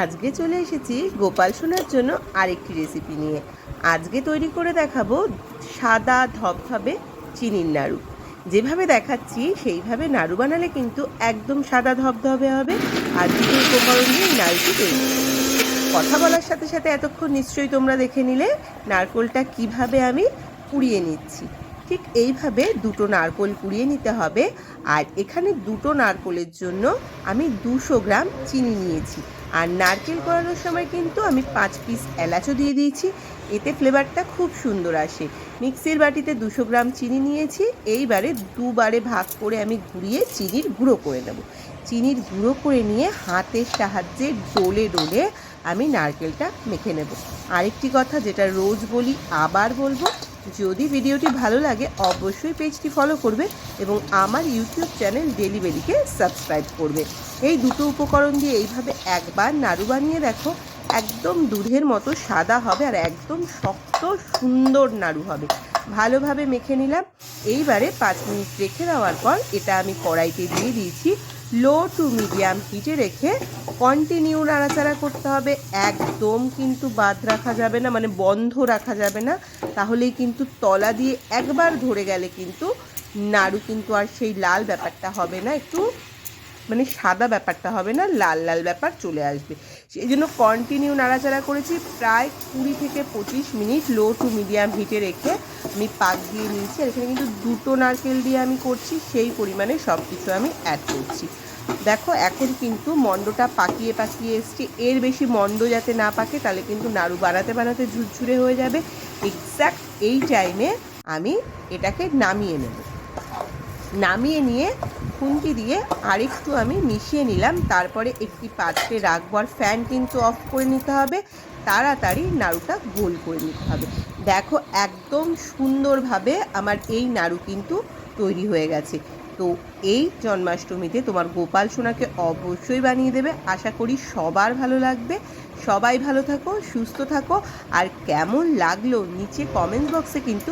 আজকে চলে এসেছি গোপাল সোনার জন্য আরেকটি রেসিপি নিয়ে। আজকে তৈরি করে দেখাবো সাদা ধবধবে চিনির নাড়ু। যেভাবে দেখাচ্ছি, সেইভাবে নাড়ু বানালে কিন্তু একদম সাদা ধবধবে হবে। আর দুটো উপকরণ নিয়ে নাড়ুটি তৈরি কথা বলার সাথে সাথে এতক্ষণ নিশ্চয়ই তোমরা দেখে নিলে নারকোলটা কীভাবে আমি পুড়িয়ে নিচ্ছি। ঠিক এইভাবে দুটো নারকোল পুড়িয়ে নিতে হবে। আর এখানে দুটো নারকোলের জন্য আমি দুশো গ্রাম চিনি নিয়েছি। আর নারকেল করানোর সময় কিন্তু আমি পাঁচ পিস এলাচও দিয়ে দিয়েছি। এতে ফ্লেভারটা খুব সুন্দর আসে। মিক্সির বাটিতে দুশো গ্রাম চিনি নিয়েছি। এইবারে দুবারে ভাগ করে আমি ঘুরিয়ে চিনির গুঁড়ো করে নেব। চিনির গুঁড়ো করে নিয়ে হাতের সাহায্যে ডোলে ডোলে আমি নারকেলটা মেখে নেব। আরেকটি কথা যেটা রোজ বলি, আবার বলব যদি ভিডিওটি ভালো লাগে, অবশ্যই পেজটি ফলো করবে এবং আমার ইউটিউব চ্যানেল ডেলিভারিকে সাবস্ক্রাইব করবে। এই দুটো উপকরণ দিয়ে এইভাবে একবার নাড়ু বানিয়ে দেখো, একদম দুধের মতো সাদা হবে আর একদম শক্ত সুন্দর নাড়ু হবে। ভালোভাবে মেখে নিলাম। এইবারে পাঁচ মিনিট রেখে দেওয়ার পর এটা আমি কড়াইতে দিয়ে দিয়েছি। লো টু মিডিয়াম হিটে রেখে কন্টিনিউ নাড়াচাড়া করতে হবে। একদম কিন্তু বাদ রাখা যাবে না মানে বন্ধ রাখা যাবে না। তাহলেই কিন্তু তলা দিয়ে একবার ধরে গেলে কিন্তু নাড়ু কিন্তু আর সেই লাল ব্যাপারটা হবে না। একটু মানে সাদা ব্যাপারটা হবে না, লাল লাল ব্যাপার চলে আসবে। সেই জন্য কন্টিনিউ নাড়াচাড়া করেছি প্রায় কুড়ি থেকে পঁচিশ মিনিট লো টু মিডিয়াম হিটে রেখে আমি পাক দিয়ে নিয়েছি। আর এখানে কিন্তু দুটো নারকেল দিয়ে আমি করছি, সেই পরিমাণে সব কিছু আমি অ্যাড করছি। দেখো, এখন কিন্তু মন্ডটা পাকিয়ে পাকিয়ে এসছে। এর বেশি মন্ড যাতে না পাকে, তাহলে কিন্তু নাড়ু বানাতে বানাতে ঝুরঝুরে হয়ে যাবে। এক্স্যাক্ট এই টাইমে আমি এটাকে নামিয়ে নেব। নামিয়ে নিয়ে খুন্তি দিয়ে আরেকটু আমি মিশিয়ে নিলাম। তারপরে একটি পাত্রে রাখব আর ফ্যান কিন্তু অফ করে নিতে হবে। তাড়াতাড়ি নাড়ুটা গোল করে নিতে হবে। দেখো, একদম সুন্দরভাবে আমার এই নাড়ু কিন্তু তৈরি হয়ে গেছে। তো এই জন্মাষ্টমীতে তোমার গোপাল সোনাকে অবশ্যই বানিয়ে দেবে। আশা করি সবার ভালো লাগবে। সবাই ভালো থাকো, সুস্থ থাকো। আর কেমন লাগল নিচে কমেন্ট বক্সে কিন্তু